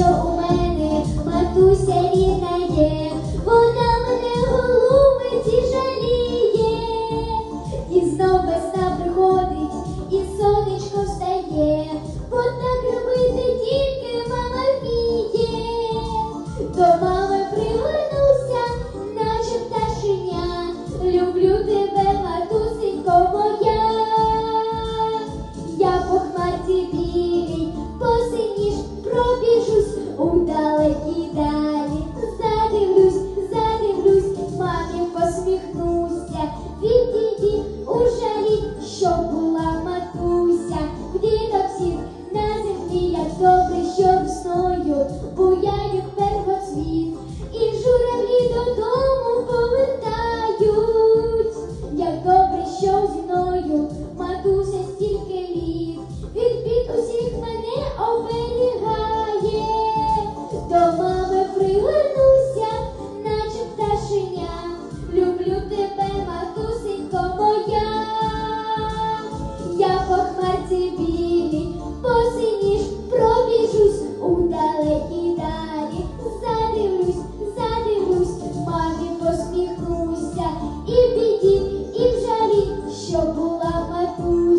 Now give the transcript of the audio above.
що у мене матуся рідна є, вона мене голубить і жаліє, і знов весна приходить, і сонечко встає, бо так любити тільки мама вміє, до мами привернувся, наче пташеня, люблю тебе, матусенько. Chocolate, my food.